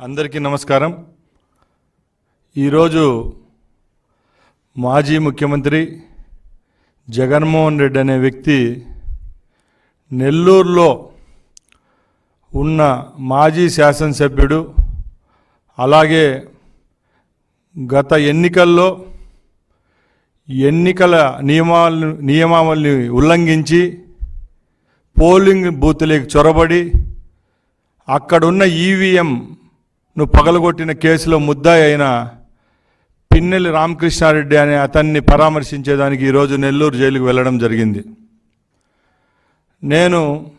అందరికీ నమస్కారం. ఈరోజు మాజీ ముఖ్యమంత్రి జగన్మోహన్ రెడ్డి అనే వ్యక్తి నెల్లూరులో ఉన్న మాజీ శాసనసభ్యుడు అలాగే గత ఎన్నికల్లో ఎన్నికల నియమాలను నియమావళిని ఉల్లంఘించి పోలింగ్ బూత్లోకి చొరబడి అక్కడున్న ఈవీఎం నువ్వు పగలగొట్టిన కేసులో ముద్దాయి అయిన పిన్నెల్లి రామకృష్ణారెడ్డి అనే అతన్ని పరామర్శించేదానికి ఈరోజు నెల్లూరు జైలుకు వెళ్ళడం జరిగింది. నేను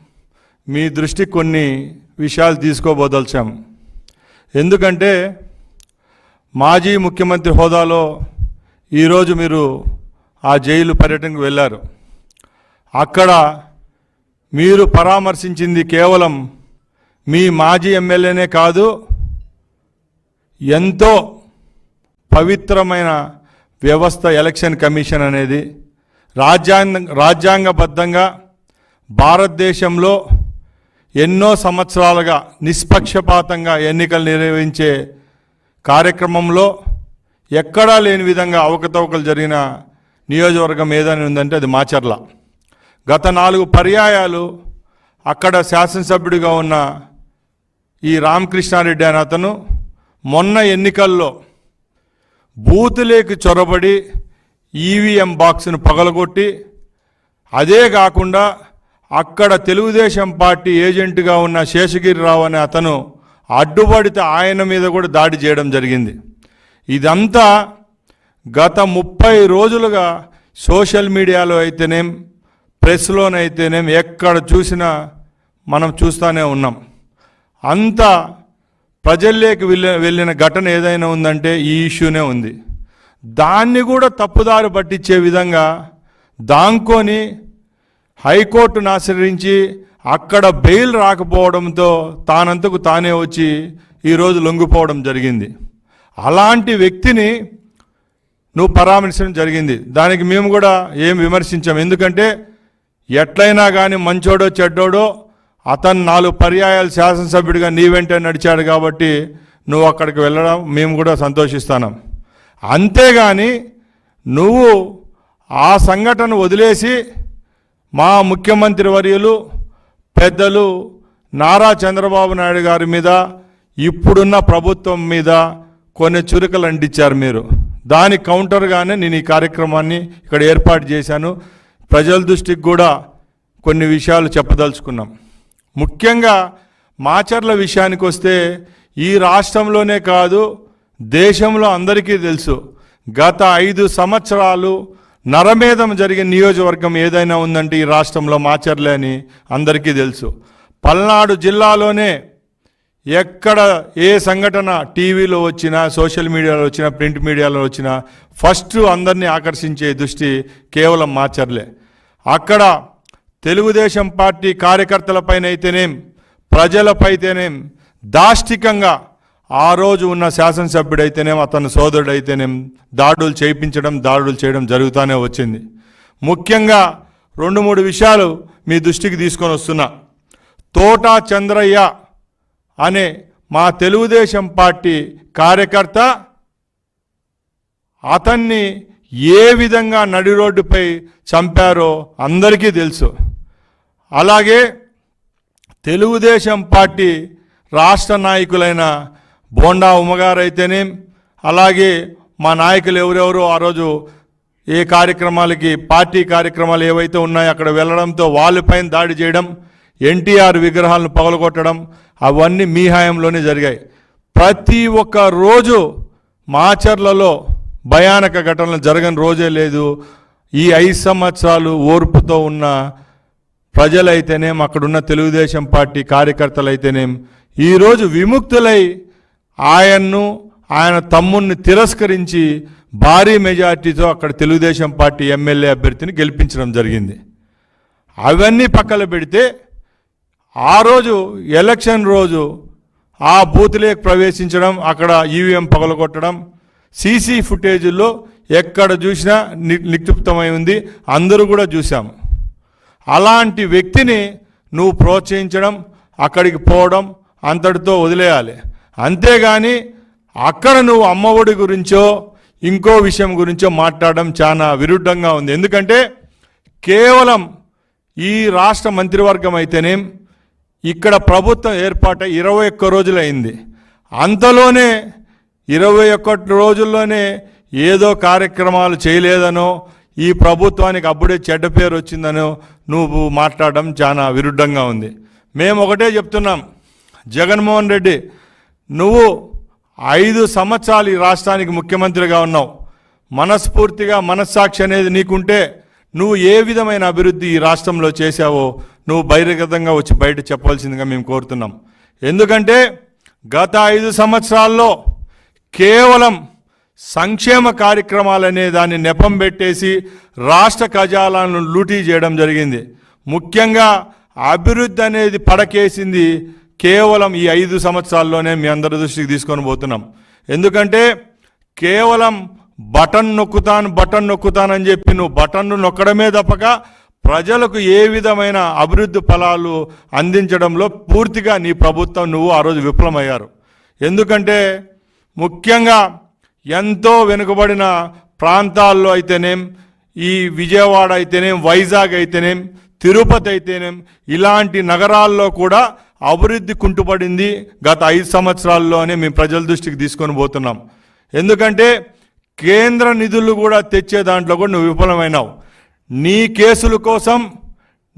మీ దృష్టి కొన్ని విషయాలు తీసుకోబోదలిచాం. ఎందుకంటే మాజీ ముఖ్యమంత్రి హోదాలో ఈరోజు మీరు ఆ జైలు పర్యటనకు వెళ్ళారు. అక్కడ మీరు పరామర్శించింది కేవలం మీ మాజీ ఎమ్మెల్యేనే కాదు ఎంతో పవిత్రమైన వ్యవస్థ ఎలక్షన్ కమిషన్ అనేది రాజ్యాంగ రాజ్యాంగబద్ధంగా భారతదేశంలో ఎన్నో సంవత్సరాలుగా నిష్పక్షపాతంగా ఎన్నికలు నిర్వహించే కార్యక్రమంలో ఎక్కడా లేని విధంగా అవకతవకలు జరిగిన నియోజకవర్గం ఏదైనా ఉందంటే అది మాచర్ల. గత నాలుగు పర్యాయాలు అక్కడ శాసనసభ్యుడిగా ఉన్న ఈ రామకృష్ణారెడ్డి అనే అతను మొన్న ఎన్నికల్లో బూతులేకి చొరబడి ఈవీఎం బాక్స్ను పగలగొట్టి అదే కాకుండా అక్కడ తెలుగుదేశం పార్టీ ఏజెంట్గా ఉన్న శేషగిరిరావు అనే అతను అడ్డుపడితే ఆయన మీద కూడా దాడి చేయడం జరిగింది. ఇదంతా గత ముప్పై రోజులుగా సోషల్ మీడియాలో అయితేనేం ప్రెస్లోనైతేనేం ఎక్కడ చూసినా మనం చూస్తూనే ఉన్నాం. అంతా ప్రజల్లోకి వెళ్ళిన వెళ్ళిన ఘటన ఏదైనా ఉందంటే ఈ ఇష్యూనే ఉంది. దాన్ని కూడా తప్పుదారి పట్టించే విధంగా దాంకొని హైకోర్టును ఆశ్రయించి అక్కడ బెయిల్ రాకపోవడంతో తానంతకు తానే వచ్చి ఈరోజు లొంగిపోవడం జరిగింది. అలాంటి వ్యక్తిని నువ్వు పరామర్శించడం జరిగింది. దానికి మేము కూడా ఏం విమర్శించాం. ఎందుకంటే ఎట్లయినా కానీ మంచోడో చెడ్డోడో అతను నాలుగు పర్యాయాలు శాసనసభ్యుడిగా నీ వెంటే నడిచాడు కాబట్టి నువ్వు అక్కడికి వెళ్ళడం మేము కూడా సంతోషిస్తాను. అంతేగాని నువ్వు ఆ సంఘటన వదిలేసి మా ముఖ్యమంత్రి వర్యులు పెద్దలు నారా చంద్రబాబు నాయుడు గారి మీద ఇప్పుడున్న ప్రభుత్వం మీద కొన్ని చురుకలు అంటించారు మీరు. దాని కౌంటర్గానే నేను ఈ కార్యక్రమాన్ని ఇక్కడ ఏర్పాటు చేశాను. ప్రజల దృష్టికి కూడా కొన్ని విషయాలు చెప్పదలుచుకున్నాం. ముఖ్యంగా మాచర్ల విషయానికి వస్తే ఈ రాష్ట్రంలోనే కాదు దేశంలో అందరికీ తెలుసు. గత ఐదు సంవత్సరాలు నరమేధం జరిగిన నియోజకవర్గం ఏదైనా ఉందంటే ఈ రాష్ట్రంలో మాచర్లే అని అందరికీ తెలుసు. పల్నాడు జిల్లాలోనే ఎక్కడ ఏ సంఘటన టీవీలో వచ్చినా సోషల్ మీడియాలో వచ్చినా ప్రింట్ మీడియాలో వచ్చినా ఫస్ట్ అందరినీ ఆకర్షించే దృష్టి కేవలం మాచర్లే. అక్కడ తెలుగుదేశం పార్టీ కార్యకర్తలపైన అయితేనేం ప్రజలపైతేనేం దాష్టికంగా ఆ రోజు ఉన్న శాసనసభ్యుడైతేనేం అతని సోదరుడైతేనేం దాడులు చేయించడం దాడులు చేయడం జరుగుతూనే వచ్చింది. ముఖ్యంగా రెండు మూడు విషయాలు మీ దృష్టికి తీసుకొని వస్తున్నా. తోటా చంద్రయ్య అనే మా తెలుగుదేశం పార్టీ కార్యకర్త అతన్ని ఏ విధంగా నడి రోడ్డుపై చంపారో అందరికీ తెలుసు. అలాగే తెలుగుదేశం పార్టీ రాష్ట్ర నాయకులైన బోండా ఉమ్మగారు అలాగే మా నాయకులు ఎవరెవరో ఆ రోజు ఏ కార్యక్రమాలకి పార్టీ కార్యక్రమాలు ఏవైతే ఉన్నాయో అక్కడ వెళ్ళడంతో వాళ్ళపైన దాడి చేయడం ఎన్టీఆర్ విగ్రహాలను పగలగొట్టడం అవన్నీ మీ హాయంలోనే జరిగాయి. ప్రతి ఒక్క రోజు మాచర్లలో భయానక ఘటనలు జరగని రోజే లేదు. ఈ ఐదు సంవత్సరాలు ఓర్పుతో ఉన్న ప్రజలైతేనేం అక్కడున్న తెలుగుదేశం పార్టీ కార్యకర్తలైతేనేం ఈరోజు విముక్తులై ఆయన్ను ఆయన తమ్ముణ్ణి తిరస్కరించి భారీ మెజార్టీతో అక్కడ తెలుగుదేశం పార్టీ ఎమ్మెల్యే అభ్యర్థిని గెలిపించడం జరిగింది. అవన్నీ పక్కన పెడితే ఆ రోజు ఎలక్షన్ రోజు ఆ బూత్లోకి ప్రవేశించడం అక్కడ ఈవీఎం పగలగొట్టడం సీసీ ఫుటేజీల్లో ఎక్కడ చూసినా ని- నిక్షిప్తమై ఉంది. అందరూ కూడా చూసాము అలాంటి వ్యక్తిని నువ్వు ప్రోత్సహించడం అక్కడికి పోవడం అంతటితో వదిలేయాలి. అంతేగాని అక్కడ నువ్వు అమ్మఒడి గురించో ఇంకో విషయం గురించో మాట్లాడడం చాలా విరుద్ధంగా ఉంది. ఎందుకంటే కేవలం ఈ రాష్ట్ర మంత్రివర్గం అయితేనేం ఇక్కడ ప్రభుత్వం ఏర్పాటై ఇరవై ఒక్క రోజులైంది. అంతలోనే ఇరవై ఒక్కటి రోజుల్లోనే ఏదో కార్యక్రమాలు చేయలేదనో ఈ ప్రభుత్వానికి అప్పుడే చెడ్డ పేరు వచ్చిందనో నువ్వు మాట్లాడడం చాలా విరుద్ధంగా ఉంది. మేము ఒకటే చెప్తున్నాం. జగన్మోహన్ రెడ్డి నువ్వు ఐదు సంవత్సరాలు ఈ రాష్ట్రానికి ముఖ్యమంత్రిగా ఉన్నావు. మనస్ఫూర్తిగా మనస్సాక్షి అనేది నీకుంటే నువ్వు ఏ విధమైన అభివృద్ధి ఈ రాష్ట్రంలో చేశావో నువ్వు బహిర్గతంగా వచ్చి బయట చెప్పాల్సిందిగా మేము కోరుతున్నాం. ఎందుకంటే గత ఐదు సంవత్సరాల్లో కేవలం సంక్షేమ కార్యక్రమాలనే దాన్ని నెపం పెట్టేసి రాష్ట్ర ఖజానాలను లూటీ చేయడం జరిగింది. ముఖ్యంగా అభివృద్ధి అనేది పడకేసింది కేవలం ఈ ఐదు సంవత్సరాల్లోనే మీ అందరి దృష్టికి తీసుకొని పోతున్నాం. ఎందుకంటే కేవలం బటన్ నొక్కుతాను బటన్ నొక్కుతానని చెప్పి నువ్వు బటన్ను నొక్కడమే తప్పక ప్రజలకు ఏ విధమైన అభివృద్ధి ఫలాలు అందించడంలో పూర్తిగా నీ ప్రభుత్వం నువ్వు ఆ రోజు విఫలమయ్యారు. ఎందుకంటే ముఖ్యంగా ఎంతో వెనుకబడిన ప్రాంతాల్లో అయితేనేం ఈ విజయవాడ అయితేనేం వైజాగ్ అయితేనేం తిరుపతి అయితేనేం ఇలాంటి నగరాల్లో కూడా అభివృద్ధి కుంటుపడింది గత ఐదు సంవత్సరాల్లోనే మేము ప్రజల దృష్టికి తీసుకొని పోతున్నాం. ఎందుకంటే కేంద్ర నిధులు కూడా తెచ్చే దాంట్లో కూడా నువ్వు విఫలమైనావు. నీ కేసుల కోసం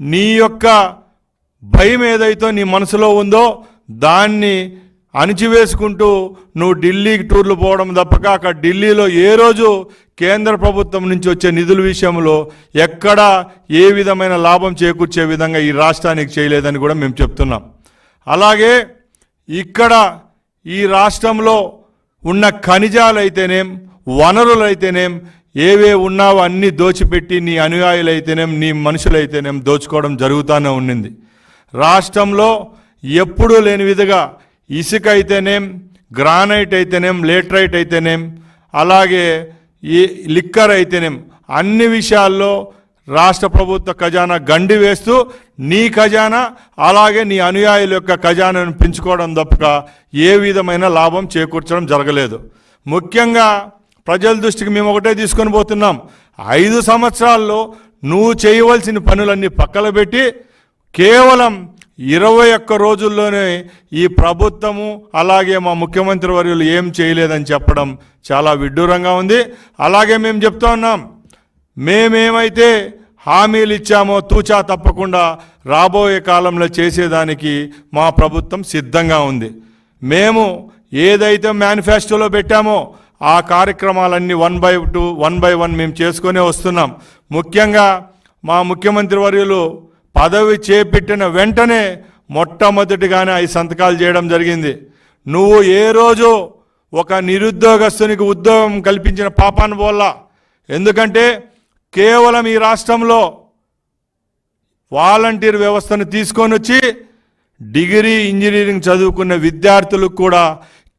నీ యొక్క భయం ఏదైతే నీ మనసులో ఉందో దాన్ని అణిచివేసుకుంటూ నువ్వు ఢిల్లీకి టూర్లు పోవడం తప్పక అక్కడ ఢిల్లీలో ఏ రోజు కేంద్ర ప్రభుత్వం నుంచి వచ్చే నిధుల విషయంలో ఎక్కడా ఏ విధమైన లాభం చేకూర్చే విధంగా ఈ రాష్ట్రానికి చేయలేదని కూడా మేము చెప్తున్నాం. అలాగే ఇక్కడ ఈ రాష్ట్రంలో ఉన్న ఖనిజాలైతేనేం వనరులైతేనేం ఏవే ఉన్నావో అన్నీ దోచిపెట్టి నీ అనుయాయులైతేనేం నీ మనుషులైతేనేం దోచుకోవడం జరుగుతూనే ఉండింది రాష్ట్రంలో ఎప్పుడూ లేని విధంగా ఇసుక అయితేనేం గ్రానైట్ అయితేనేం లేట్రైట్ అయితేనేం అలాగే ఈ లిక్కర్ అయితేనేం అన్ని విషయాల్లో రాష్ట్ర ప్రభుత్వ ఖజానా గండి వేస్తూ నీ ఖజానా అలాగే నీ అనుయాయుల యొక్క ఖజానాను పెంచుకోవడం తప్పక ఏ విధమైన లాభం చేకూర్చడం జరగలేదు. ముఖ్యంగా ప్రజల దృష్టికి మేము ఒకటే తీసుకొని పోతున్నాం. ఐదు సంవత్సరాల్లో నువ్వు చేయవలసిన పనులన్నీ పక్కన పెట్టి కేవలం ఇరవై ఒక్క రోజుల్లోనే ఈ ప్రభుత్వము అలాగే మా ముఖ్యమంత్రి వర్యులు ఏం చేయలేదని చెప్పడం చాలా విడ్డూరంగా ఉంది. అలాగే మేము చెప్తా ఉన్నాం. మేమేమైతే హామీలు ఇచ్చామో తూచా తప్పకుండా రాబోయే కాలంలో చేసేదానికి మా ప్రభుత్వం సిద్ధంగా ఉంది. మేము ఏదైతే మేనిఫెస్టోలో పెట్టామో ఆ కార్యక్రమాలన్నీ one by two one by one మేము చేసుకునే వస్తున్నాం. ముఖ్యంగా మా ముఖ్యమంత్రి వర్యులు పదవి చేపట్టిన వెంటనే మొట్టమొదటిగానే ఈ సంతకాలు చేయడం జరిగింది. నువ్వు ఏ రోజు ఒక నిరుద్యోగస్తునికి ఉద్యోగం కల్పించిన పాపాను పోల్లా. ఎందుకంటే కేవలం ఈ రాష్ట్రంలో వాలంటీర్ వ్యవస్థను తీసుకొని వచ్చి డిగ్రీ ఇంజనీరింగ్ చదువుకున్న విద్యార్థులకు కూడా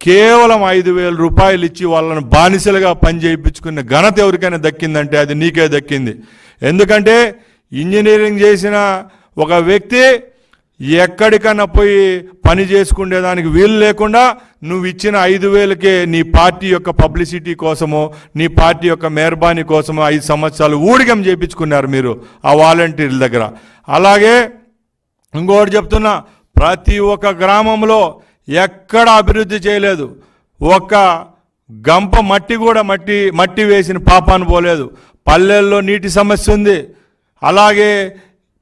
కేవలం ఐదు వేల రూపాయలు ఇచ్చి వాళ్ళని బానిసలుగా పనిచేయించుకున్న ఘనత ఎవరికైనా దక్కిందంటే అది నీకే దక్కింది. ఎందుకంటే ఇంజనీరింగ్ చేసిన ఒక వ్యక్తి ఎక్కడికన్నా పోయి పని చేసుకునేదానికి వీలు లేకుండా నువ్వు ఇచ్చిన ఐదు వేలకే నీ పార్టీ యొక్క పబ్లిసిటీ కోసము నీ పార్టీ యొక్క మెహర్బానీ కోసము ఐదు సంవత్సరాలు ఊడిగం చేయించుకున్నారు మీరు ఆ వాలంటీర్ల దగ్గర. అలాగే ఇంకోటి చెప్తున్నా ప్రతి ఒక్క గ్రామంలో ఎక్కడ అభివృద్ధి చేయలేదు. ఒక్క గంప మట్టి కూడా మట్టి మట్టి వేసిన పాపాను పోలేదు. పల్లెల్లో నీటి సమస్య ఉంది. అలాగే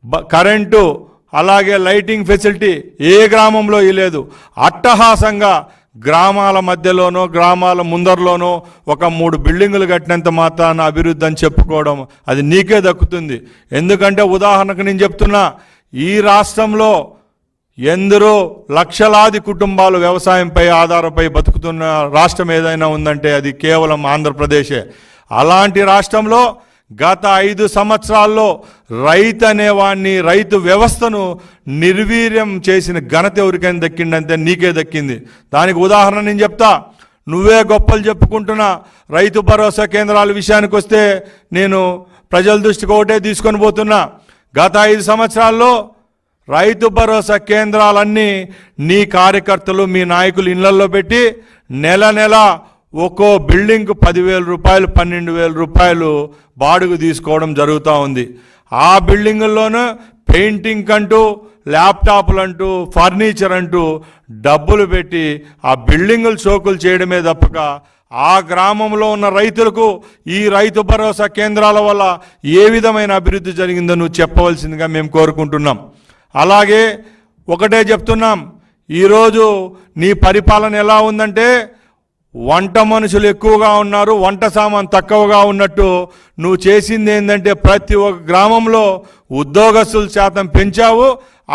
బ- కరెంటు అలాగే లైటింగ్ ఫెసిలిటీ ఏ గ్రామంలో లేదు. అట్టహాసంగా గ్రామాల మధ్యలోనో గ్రామాల ముందరలోనో ఒక మూడు బిల్డింగులు కట్టినంత మాత్రాన అభివృద్ధి అని చెప్పుకోవడం అది నీకే దక్కుతుంది. ఎందుకంటే ఉదాహరణకు నేను చెప్తున్నా ఈ రాష్ట్రంలో ఎందరో లక్షలాది కుటుంబాలు వ్యవసాయంపై ఆధారపై బతుకుతున్న రాష్ట్రం ఏదైనా ఉందంటే అది కేవలం ఆంధ్రప్రదేశే. అలాంటి రాష్ట్రంలో గత ఐదు సంవత్సరాల్లో రైతు అనేవాడిని రైతు వ్యవస్థను నిర్వీర్యం చేసిన ఘనత ఎవరికైనా దక్కిందంటే నీకే దక్కింది. దానికి ఉదాహరణ నేను చెప్తా. నువ్వే గొప్పలు చెప్పుకుంటున్నా. రైతు భరోసా కేంద్రాల విషయానికి వస్తే నేను ప్రజల దృష్టికి ఒకటే తీసుకొని పోతున్నా. గత ఐదు సంవత్సరాల్లో రైతు భరోసా కేంద్రాలన్నీ నీ కార్యకర్తలు మీ నాయకులు ఇళ్ళల్లో పెట్టి నెల నెల ఒక్కో బిల్డింగ్కు పదివేల రూపాయలు పన్నెండు వేల రూపాయలు బాడుగు తీసుకోవడం జరుగుతూ ఉంది. ఆ బిల్డింగుల్లోనూ పెయింటింగ్ అంటూ ల్యాప్టాప్లు అంటూ ఫర్నిచర్ అంటూ డబ్బులు పెట్టి ఆ బిల్డింగులు చోకులు చేయడమే తప్పక. ఆ గ్రామంలో ఉన్న రైతులకు ఈ రైతు భరోసా కేంద్రాల వల్ల ఏ విధమైన అభివృద్ధి జరిగిందో నువ్వు చెప్పవలసిందిగా మేము కోరుకుంటున్నాం. అలాగే ఒకటే చెప్తున్నాం. ఈరోజు నీ పరిపాలన ఎలా ఉందంటే వంట మనుషులు ఎక్కువగా ఉన్నారు వంట సామాన్ తక్కువగా ఉన్నట్టు నువ్వు చేసింది ఏంటంటే ప్రతి ఒక్క గ్రామంలో ఉద్యోగస్తుల శాతం పెంచావు.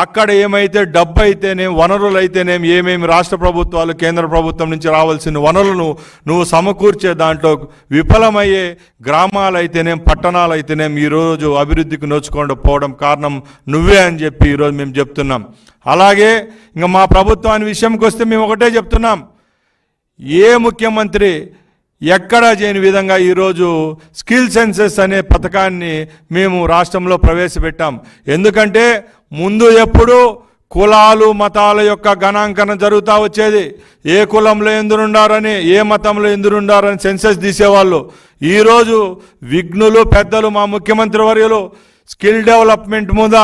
అక్కడ ఏమైతే డబ్బు అయితేనేం వనరులు అయితేనేం ఏమేమి రాష్ట్ర ప్రభుత్వాలు కేంద్ర ప్రభుత్వం నుంచి రావాల్సిన వనరులను నువ్వు సమకూర్చే దాంట్లో విఫలమయ్యే గ్రామాలు అయితేనేం పట్టణాలు అయితేనేం ఈరోజు అభివృద్ధికి నోచుకుండా పోవడం కారణం నువ్వే అని చెప్పి ఈరోజు మేము చెప్తున్నాం. అలాగే ఇంకా మా ప్రభుత్వాన్ని విషయంకి వస్తే మేము ఒకటే చెప్తున్నాం. ఏ ముఖ్యమంత్రి ఎక్కడా చేయని విధంగా ఈరోజు స్కిల్ సెన్సెస్ అనే పథకాన్ని మేము రాష్ట్రంలో ప్రవేశపెట్టాం. ఎందుకంటే ముందు ఎప్పుడు కులాలు మతాల యొక్క గణాంకన జరుగుతూ వచ్చేది. ఏ కులంలో ఎందురుండారని ఏ మతంలో ఎందురుండారని సెన్సెస్ తీసేవాళ్ళు. ఈరోజు విఘ్నులు పెద్దలు మా ముఖ్యమంత్రి వర్యులు స్కిల్ డెవలప్మెంట్ మీద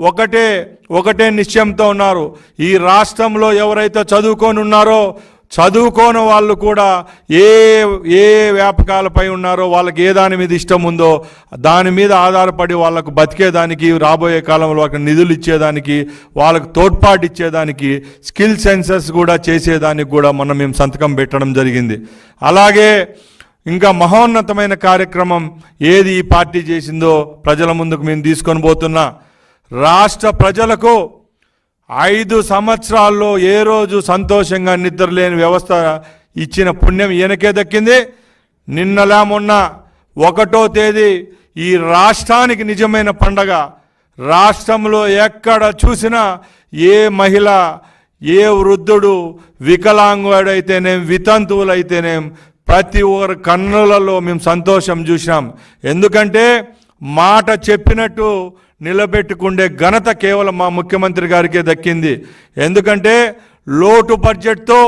ఒకటే ఒకటే నిశ్చయంతో ఉన్నారు. ఈ రాష్ట్రంలో ఎవరైతే చదువుకొని ఉన్నారో చదువుకోని వాళ్ళు కూడా ఏ ఏ వ్యాపకాలపై ఉన్నారో వాళ్ళకి ఏ దాని మీద ఇష్టం ఉందో దాని మీద ఆధారపడి వాళ్ళకు బతికేదానికి రాబోయే కాలంలో వాళ్ళకి నిధులు ఇచ్చేదానికి వాళ్ళకు తోడ్పాటు ఇచ్చేదానికి స్కిల్ సెన్సెస్ కూడా చేసేదానికి కూడా మనం మేము సంతకం పెట్టడం జరిగింది. అలాగే ఇంకా మహోన్నతమైన కార్యక్రమం ఏది ఈ పార్టీ చేసిందో ప్రజల ముందుకు మేము తీసుకొని పోతున్నా. రాష్ట్ర ప్రజలకు ఐదు సంవత్సరాల్లో ఏ రోజు సంతోషంగా నిద్రలేని వ్యవస్థ ఇచ్చిన పుణ్యం ఈయనకే దక్కింది? నిన్నలా మొన్న ఒకటో తేదీ ఈ రాష్ట్రానికి నిజమైన పండగ. రాష్ట్రంలో ఎక్కడ చూసినా ఏ మహిళ ఏ వృద్ధుడు వికలాంగుడైతేనేం వితంతువులైతేనేం ప్రతి ఒక్కరు కన్నులలో మేము సంతోషం చూసినాం. ఎందుకంటే మాట చెప్పినట్టు నిలబెట్టుకుండే ఘనత కేవలం మా ముఖ్యమంత్రి గారికే దక్కింది. ఎందుకంటే లోటు బడ్జెట్తో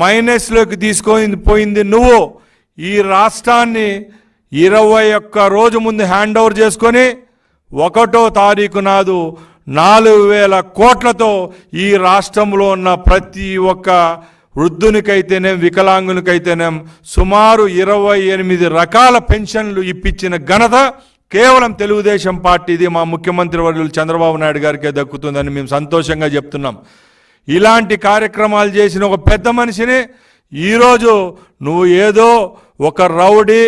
మైనస్లోకి తీసుకొని పోయింది నువ్వు. ఈ రాష్ట్రాన్ని ఇరవై ఒక్క రోజు ముందు హ్యాండ్ ఓవర్ చేసుకొని ఒకటో తారీఖు నాడు నాలుగు వేల కోట్లతో ఈ రాష్ట్రంలో ఉన్న ప్రతి ఒక్క వృద్ధునికైతేనేం వికలాంగునికైతేనేం సుమారు ఇరవై ఎనిమిది రకాల పెన్షన్లు ఇప్పించిన ఘనత కేవలం తెలుగుదేశం పార్టీది మా ముఖ్యమంత్రి వర్యులు చంద్రబాబు నాయుడు గారికే దక్కుతుందని మేము సంతోషంగా చెప్తున్నాం. ఇలాంటి కార్యక్రమాలు చేసిన ఒక పెద్ద మనిషిని ఈరోజు నువ్వు ఏదో ఒక రౌడీ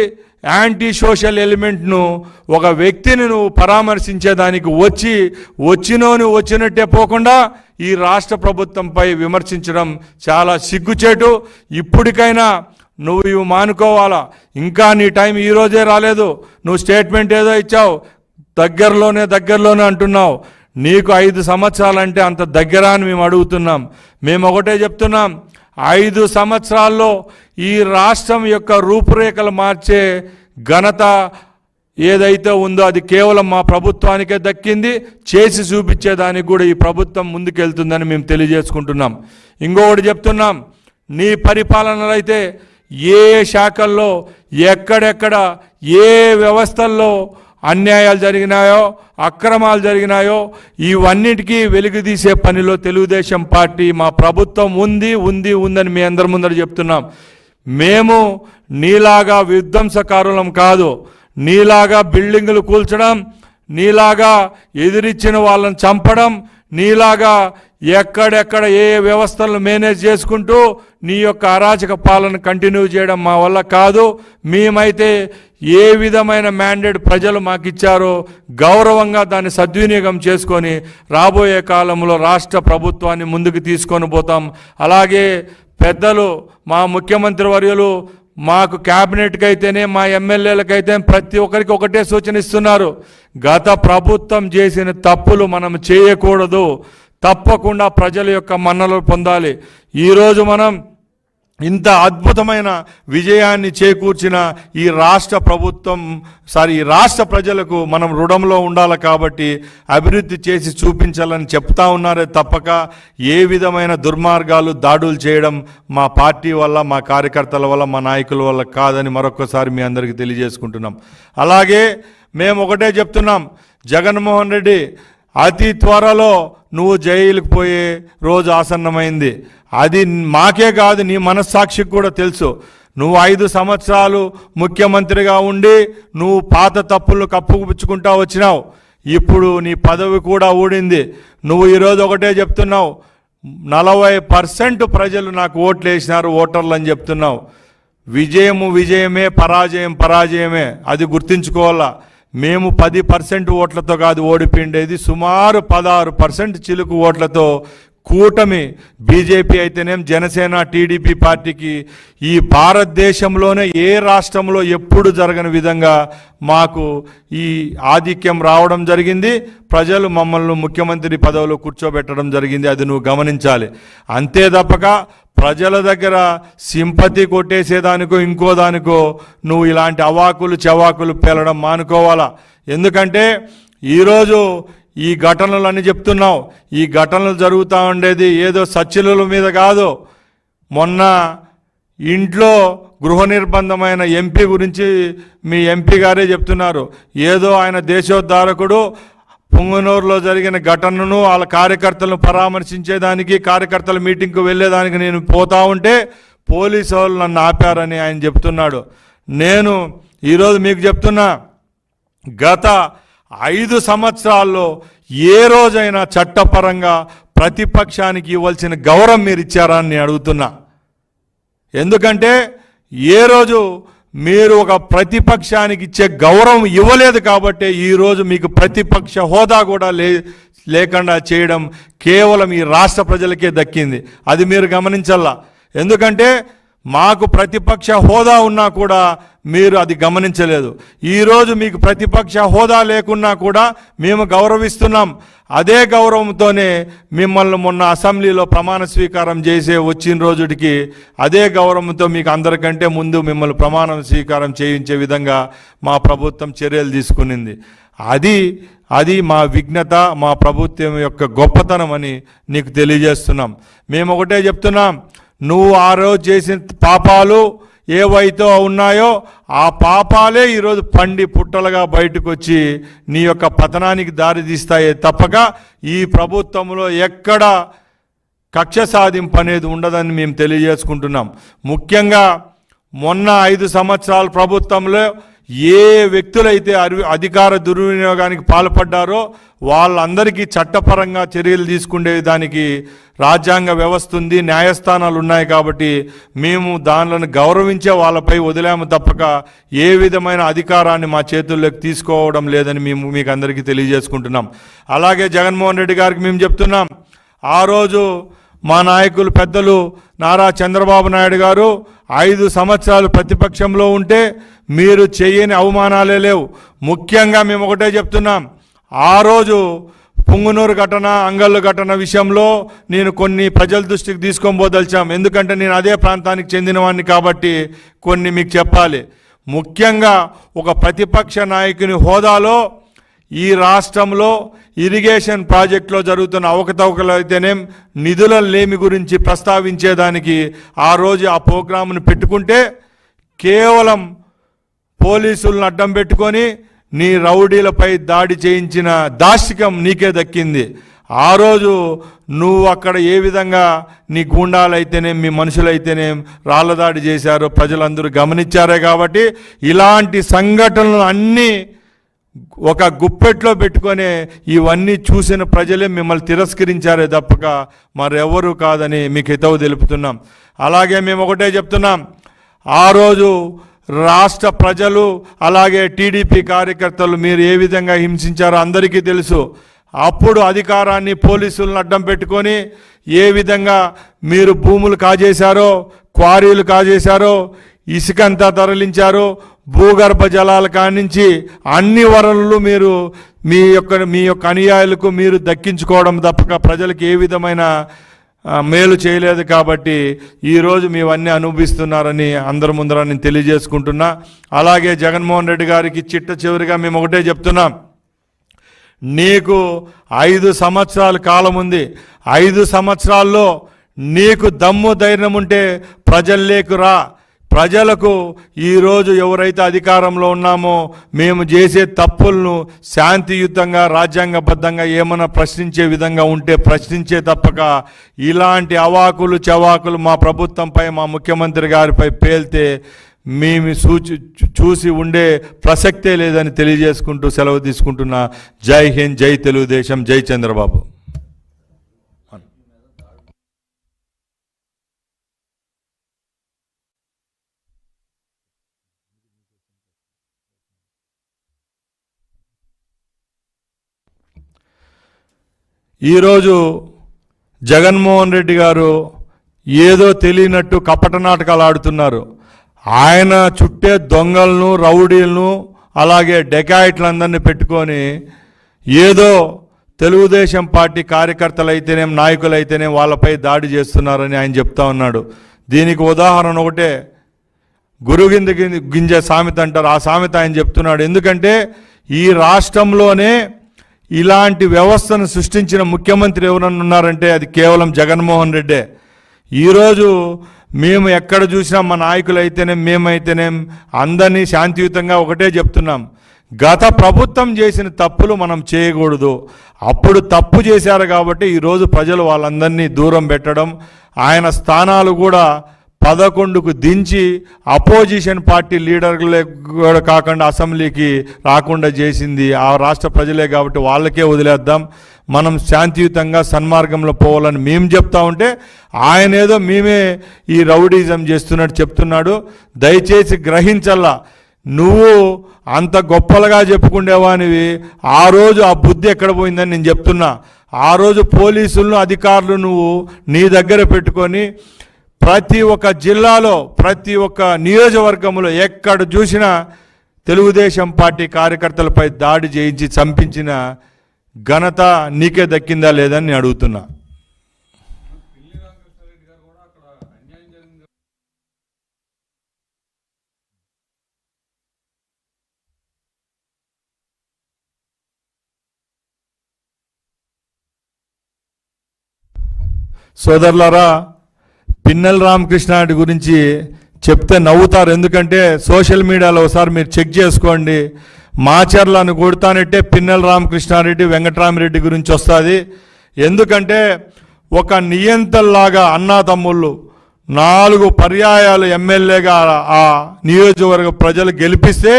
యాంటీ సోషల్ ఎలిమెంట్ను ఒక వ్యక్తిని నువ్వు పరామర్శించేదానికి వచ్చి వచ్చినోని వచ్చినట్టే పోకుండా ఈ రాష్ట్ర ప్రభుత్వంపై విమర్శించడం చాలా సిగ్గుచేటు. ఇప్పటికైనా నువ్వు ఇవి మానుకోవాలా? ఇంకా నీ టైం ఈరోజే రాలేదు. నువ్వు స్టేట్మెంట్ ఏదో ఇచ్చావు. దగ్గరలోనే దగ్గరలోనే అంటున్నావు. నీకు ఐదు సంవత్సరాలంటే అంత దగ్గర అని మేము అడుగుతున్నాం. మేము ఒకటే చెప్తున్నాం. ఐదు సంవత్సరాల్లో ఈ రాష్ట్రం యొక్క రూపురేఖలు మార్చే ఘనత ఏదైతే ఉందో అది కేవలం మా ప్రభుత్వానికే దక్కింది. చేసి చూపించేదానికి కూడా ఈ ప్రభుత్వం ముందుకెళ్తుందని మేము తెలియజేసుకుంటున్నాం. ఇంకొకటి చెప్తున్నాం. నీ పరిపాలనలో అయితే ఏ శాఖల్లో ఎక్కడెక్కడ ఏ వ్యవస్థల్లో అన్యాయాలు జరిగినాయో అక్రమాలు జరిగినాయో ఇవన్నిటికీ వెలుగుదీసే పనిలో తెలుగుదేశం పార్టీ మా ప్రభుత్వం ఉంది ఉంది ఉందని మీ అందరి ముందర చెప్తున్నాం. మేము నీలాగా విధ్వంసకారులం కాదు. నీలాగా బిల్డింగులు కూల్చడం నీలాగా ఎదిరిచ్చిన వాళ్ళని చంపడం నీలాగా ఎక్కడెక్కడ ఏ ఏ వ్యవస్థలను మేనేజ్ చేసుకుంటూ నీ యొక్క అరాచక పాలన కంటిన్యూ చేయడం మా వల్ల కాదు. మేమైతే ఏ విధమైన మ్యాండేట్ ప్రజలు మాకు ఇచ్చారో గౌరవంగా దాన్ని సద్వినియోగం చేసుకొని రాబోయే కాలంలో రాష్ట్ర ప్రభుత్వాన్ని ముందుకు తీసుకొని పోతాం. అలాగే పెద్దలు మా ముఖ్యమంత్రి వర్యులు మాకు క్యాబినెట్కి అయితేనే మా ఎమ్మెల్యేలకైతే ప్రతి ఒక్కరికి ఒకటే సూచన ఇస్తున్నారు. గత ప్రభుత్వం చేసిన తప్పులు మనం చేయకూడదు. తప్పకుండా ప్రజల యొక్క మన్నలు పొందాలి. ఈరోజు మనం ఇంత అద్భుతమైన విజయాన్ని చేకూర్చిన ఈ రాష్ట్ర ప్రభుత్వం సారీ ఈ రాష్ట్ర ప్రజలకు మనం రుణంలో ఉండాలి కాబట్టి అభివృద్ధి చేసి చూపించాలని చెప్తా ఉన్నారే తప్పక. ఏ విధమైన దుర్మార్గాలు దాడులు చేయడం మా పార్టీ వల్ల మా కార్యకర్తల వల్ల మా నాయకుల వల్ల కాదని మరొకసారి మీ అందరికీ తెలియజేసుకుంటున్నాం. అలాగే మేము ఒకటే చెప్తున్నాం జగన్మోహన్ రెడ్డి అతి త్వరలో నువ్వు జైలుకు పోయే రోజు ఆసన్నమైంది. అది మాకే కాదు నీ మనస్సాక్షికి కూడా తెలుసు. నువ్వు ఐదు సంవత్సరాలు ముఖ్యమంత్రిగా ఉండి నువ్వు పాత తప్పులు కప్పుపుచ్చుకుంటా వచ్చినావు. ఇప్పుడు నీ పదవి కూడా ఊడింది. నువ్వు ఈరోజు ఒకటే చెప్తున్నావు నలభై పర్సెంట్ ప్రజలు నాకు ఓట్లు వేసినారు ఓటర్లు అని చెప్తున్నావు. విజయము విజయమే పరాజయం పరాజయమే. అది గుర్తుంచుకోవాలా? మేము పది పర్సెంట్ ఓట్లతో కాదు ఓడిపోయిండేది సుమారు పదహారు పర్సెంట్ చిలుకు ఓట్లతో కూటమి బీజేపీ అయితేనేం జనసేన టీడీపీ పార్టీకి ఈ భారతదేశంలోనే ఏ రాష్ట్రంలో ఎప్పుడు జరగని విధంగా మాకు ఈ ఆధిక్యం రావడం జరిగింది. ప్రజలు మమ్మల్ని ముఖ్యమంత్రి పదవిలో కూర్చోబెట్టడం జరిగింది. అది నువ్వు గమనించాలి. అంతే తప్పక ప్రజల దగ్గర సింపతి కొట్టేసేదానికో ఇంకో దానికో నువ్వు ఇలాంటి అవాకులు చవాకులు పేలడం మానుకోవాలా? ఎందుకంటే ఈరోజు ఈ ఘటనలు అని చెప్తున్నావు. ఈ ఘటనలు జరుగుతూ ఉండేది ఏదో సచ్చిలుల మీద కాదు. మొన్న ఇంట్లో గృహ నిర్బంధమైన ఎంపీ గురించి మీ ఎంపీ గారే చెప్తున్నారు. ఏదో ఆయన దేశోద్ధారకుడు పుంగనూరులో జరిగిన ఘటనను వాళ్ళ కార్యకర్తలను పరామర్శించేదానికి కార్యకర్తల మీటింగ్కు వెళ్ళేదానికి నేను పోతా ఉంటే పోలీసు వాళ్ళు నన్ను ఆపారని ఆయన చెప్తున్నాడు. నేను ఈరోజు మీకు చెప్తున్నా గత ఐదు సంవత్సరాల్లో ఏ రోజైనా చట్టపరంగా ప్రతిపక్షానికి ఇవ్వాల్సిన గౌరవం మీరు ఇచ్చారా అని నేను అడుగుతున్నా. ఎందుకంటే ఏ రోజు మీరు ఒక ప్రతిపక్షానికి ఇచ్చే గౌరవం ఇవ్వలేదు కాబట్టి ఈరోజు మీకు ప్రతిపక్ష హోదా కూడా లే లేకుండా చేయడం కేవలం ఈ రాష్ట్ర ప్రజలకే దక్కింది. అది మీరు గమనించాల ఎందుకంటే మాకు ప్రతిపక్ష హోదా ఉన్నా కూడా మీరు అది గమనించలేదు. ఈరోజు మీకు ప్రతిపక్ష హోదా లేకున్నా కూడా మేము గౌరవిస్తున్నాం. అదే గౌరవంతోనే మిమ్మల్ని మొన్న అసెంబ్లీలో ప్రమాణ స్వీకారం చేసే వచ్చిన రోజుటికి అదే గౌరవంతో మీకు అందరికంటే ముందు మిమ్మల్ని ప్రమాణ స్వీకారం చేయించే విధంగా మా ప్రభుత్వం చర్యలు తీసుకునింది. అది అది మా విఘ్నత మా ప్రభుత్వం యొక్క గొప్పతనం అని నీకు తెలియజేస్తున్నాం. మేము ఒకటే చెప్తున్నాం. నువ్వు ఆ రోజు చేసిన పాపాలు ఏవైతే ఉన్నాయో ఆ పాపాలే ఈరోజు పండి పుట్టలుగా బయటకు వచ్చి నీ యొక్క పతనానికి దారితీస్తాయే తప్పక ఈ ప్రభుత్వంలో ఎక్కడ కక్ష సాధింపు అనేది ఉండదని మేము తెలియజేసుకుంటున్నాం. ముఖ్యంగా మొన్న ఐదు సంవత్సరాల ప్రభుత్వంలో ఏ వ్యక్తులైతే అధికార దుర్వినియోగానికి పాల్పడ్డారో వాళ్ళందరికీ చట్టపరంగా చర్యలు తీసుకునే దానికి రాజ్యాంగ వ్యవస్థ ఉంది న్యాయస్థానాలు ఉన్నాయి కాబట్టి మేము దానిలను గౌరవించే వాళ్ళపై వదిలేము తప్పక. ఏ విధమైన అధికారాన్ని మా చేతుల్లోకి తీసుకోవడం లేదని మేము మీకు అందరికీ తెలియజేసుకుంటున్నాం. అలాగే జగన్మోహన్ రెడ్డి గారికి మేము చెప్తున్నాం. ఆ రోజు మా నాయకులు పెద్దలు నారా చంద్రబాబు నాయుడు గారు ఐదు సంవత్సరాలు ప్రతిపక్షంలో ఉంటే మీరు చేయని అవమానాలే లేవు. ముఖ్యంగా మేము ఒకటే చెప్తున్నాం. ఆ రోజు పుంగునూరు ఘటన అంగళ్ళు ఘటన విషయంలో నేను కొన్ని ప్రజల దృష్టికి తీసుకొని పోదలిచాం. ఎందుకంటే నేను అదే ప్రాంతానికి చెందినవాడిని కాబట్టి కొన్ని మీకు చెప్పాలి. ముఖ్యంగా ఒక ప్రతిపక్ష నాయకుని హోదాలో ఈ రాష్ట్రంలో ఇరిగేషన్ ప్రాజెక్టులో జరుగుతున్న అవకతవకలు అయితేనేం నిధుల లేమి గురించి ప్రస్తావించేదానికి ఆ రోజు ఆ ప్రోగ్రాంను పెట్టుకుంటే కేవలం పోలీసులను అడ్డం పెట్టుకొని నీ రౌడీలపై దాడి చేయించిన దాష్టికం నీకే దక్కింది. ఆ రోజు నువ్వు అక్కడ ఏ విధంగా నీ గూండాలైతేనేం మీ మనుషులైతేనేం రాళ్ళ దాడి చేశారో ప్రజలందరూ గమనించారే కాబట్టి ఇలాంటి సంఘటనలు అన్నీ ఒక గుప్పెట్లో పెట్టుకొని ఇవన్నీ చూసిన ప్రజలే మిమ్మల్ని తిరస్కరించారే తప్పక. మరెవరు కాదని మీకు హితవు తెలుపుతున్నాం. అలాగే మేము ఒకటే చెప్తున్నాం. ఆ రోజు రాష్ట్ర ప్రజలు అలాగే టీడీపీ కార్యకర్తలు మీరు ఏ విధంగా హింసించారో అందరికీ తెలుసు. అప్పుడు అధికారాన్ని పోలీసులను అడ్డం పెట్టుకొని ఏ విధంగా మీరు భూములు కాజేశారో క్వారీలు కాజేశారో ఇసుకంతా తరలించారో భూగర్భ జలాల కానించి అన్ని వనరులు మీరు మీ యొక్క మీ యొక్క అనుయాయులకు మీరు దక్కించుకోవడం తప్పక ప్రజలకు ఏ విధమైన మేలు చేయలేదు కాబట్టి ఈరోజు మీవన్నీ అనుభవిస్తున్నారని అందరి ముందర నేను తెలియజేసుకుంటున్నా. అలాగే జగన్మోహన్ రెడ్డి గారికి చిట్ట చివరిగా మేము ఒకటే చెప్తున్నాం. నీకు ఐదు సంవత్సరాల కాలం ఉంది. ఐదు సంవత్సరాల్లో నీకు దమ్ము ధైర్యం ఉంటే ప్రజల్లేకు రా. ప్రజలకు ఈరోజు ఎవరైతే అధికారంలో ఉన్నామో మేము చేసే తప్పులను శాంతియుతంగా రాజ్యాంగబద్ధంగా ఏమైనా ప్రశ్నించే విధంగా ఉంటే ప్రశ్నించే తప్పక ఇలాంటి అవాకులు చవాకులు మా ప్రభుత్వంపై మా ముఖ్యమంత్రి గారిపై పేల్తే మేము సూచి చూసి ఉండే ప్రసక్తే లేదని తెలియజేసుకుంటూ సెలవు తీసుకుంటున్నా. జై హింద్ జై తెలుగుదేశం జై చంద్రబాబు. ఈరోజు జగన్మోహన్ రెడ్డి గారు ఏదో తెలియనట్టు కపట నాటకాలు ఆడుతున్నారు. ఆయన చుట్టే దొంగలను రౌడీలను అలాగే డెకాయిట్లందరినీ పెట్టుకొని ఏదో తెలుగుదేశం పార్టీ కార్యకర్తలు అయితేనేం నాయకులు అయితేనేం వాళ్ళపై దాడి చేస్తున్నారని ఆయన చెప్తా ఉన్నాడు. దీనికి ఉదాహరణ ఒకటే గురుగింద గింజ సామెత అంటారు. ఆ సామెత ఆయన చెప్తున్నాడు. ఎందుకంటే ఈ రాష్ట్రంలోనే ఇలాంటి వ్యవస్థను సృష్టించిన ముఖ్యమంత్రి ఎవరన్నా ఉన్నారంటే అది కేవలం జగన్మోహన్ రెడ్డే. ఈరోజు మేము ఎక్కడ చూసినా మా నాయకులు అయితేనేం మేమైతేనేం అందరినీ శాంతియుతంగా ఒకటే చెప్తున్నాం. గత ప్రభుత్వం చేసిన తప్పులు మనం చేయకూడదు. అప్పుడు తప్పు చేశారు కాబట్టి ఈరోజు ప్రజలు వాళ్ళందరినీ దూరం పెట్టడం ఆయన స్థానాలు కూడా పదకొండుకు దించి అపోజిషన్ పార్టీ లీడర్లే కూడా కాకుండా అసెంబ్లీకి రాకుండా చేసింది. ఆ రాష్ట్ర ప్రజలే కాబట్టి వాళ్ళకే వదిలేద్దాం. మనం శాంతియుతంగా సన్మార్గంలో పోవాలని మేము చెప్తా ఉంటే ఆయన ఏదో మేమే ఈ రౌడీజం చేస్తున్నట్టు చెప్తున్నాడు. దయచేసి గ్రహించల్లా నువ్వు అంత గొప్పలుగా చెప్పుకుండేవానివి. ఆ రోజు ఆ బుద్ధి ఎక్కడ పోయిందని నేను చెప్తున్నా. ఆ రోజు పోలీసులను అధికారులు నువ్వు నీ దగ్గర పెట్టుకొని ప్రతి ఒక్క జిల్లాలో ప్రతి ఒక్క నియోజకవర్గంలో ఎక్కడ చూసినా తెలుగుదేశం పార్టీ కార్యకర్తలపై దాడి చేయించి చంపించిన ఘనత నీకే దక్కిందా లేదని నేను అడుగుతున్నా. సోదరులారా పిన్నెల రామకృష్ణారెడ్డి గురించి చెప్తే నవ్వుతారు. ఎందుకంటే సోషల్ మీడియాలో ఒకసారి మీరు చెక్ చేసుకోండి. మాచర్లను కొడతానంటే పిన్నెల రామకృష్ణారెడ్డి వెంకటరామరెడ్డి గురించి వస్తుంది. ఎందుకంటే ఒక నియంతల్లాగా అన్నా తమ్ముళ్ళు నాలుగు పర్యాయాలు ఎమ్మెల్యేగా ఆ నియోజకవర్గ ప్రజలు గెలిపిస్తే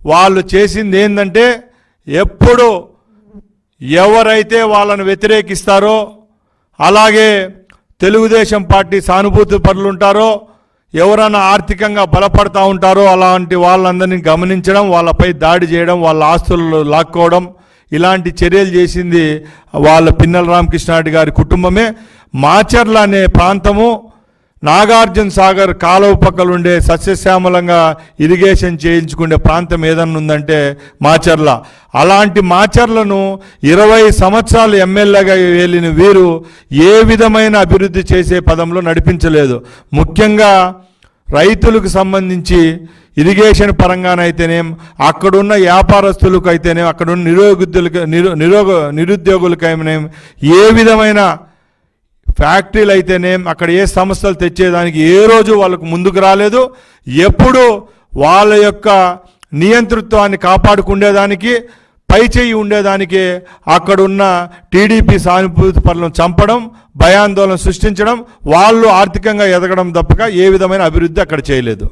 వాళ్ళు చేసింది ఏంటంటే ఎప్పుడు ఎవరైతే వాళ్ళను వ్యతిరేకిస్తారో అలాగే తెలుగుదేశం పార్టీ సానుభూతి పరులుంటారో ఎవరైనా ఆర్థికంగా బలపడతా ఉంటారో అలాంటి వాళ్ళందరినీ గమనించడం వాళ్ళపై దాడి చేయడం వాళ్ళ ఆస్తులు లాక్కోవడం ఇలాంటి చర్యలు చేసింది వాళ్ళ పిన్నెల రామకృష్ణారెడ్డి గారి కుటుంబమే. మాచర్ల అనే ప్రాంతము నాగార్జున సాగర్ కాలువ పక్కలు ఉండే సస్యశ్యామలంగా ఇరిగేషన్ చేయించుకునే ప్రాంతం ఏదన్నా ఉందంటే మాచర్ల. అలాంటి మాచర్లను ఇరవై సంవత్సరాలు ఎమ్మెల్యేగా వెళ్ళిన వీరు ఏ విధమైన అభివృద్ధి చేసే పదంలో నడిపించలేదు. ముఖ్యంగా రైతులకు సంబంధించి ఇరిగేషన్ పరంగానైతేనేం అక్కడున్న వ్యాపారస్తులకు అయితేనేం అక్కడున్న నిరుద్యోగులకు నిరో నిరోగ నిరుద్యోగులకైనా ఏ విధమైన ఫ్యాక్టరీలు అయితేనేం అక్కడ ఏ సంస్థలు తెచ్చేదానికి ఏ రోజు వాళ్ళకు ముందుకు రాలేదు. ఎప్పుడు వాళ్ళ యొక్క నియంతృత్వాన్ని కాపాడుకుండేదానికి పై చేయి ఉండేదానికి అక్కడున్న టీడీపీ సానుభూతి పనులను చంపడం భయాందోళన సృష్టించడం వాళ్ళు ఆర్థికంగా ఎదగడం తప్పక ఏ విధమైన అభివృద్ధి అక్కడ చేయలేదు.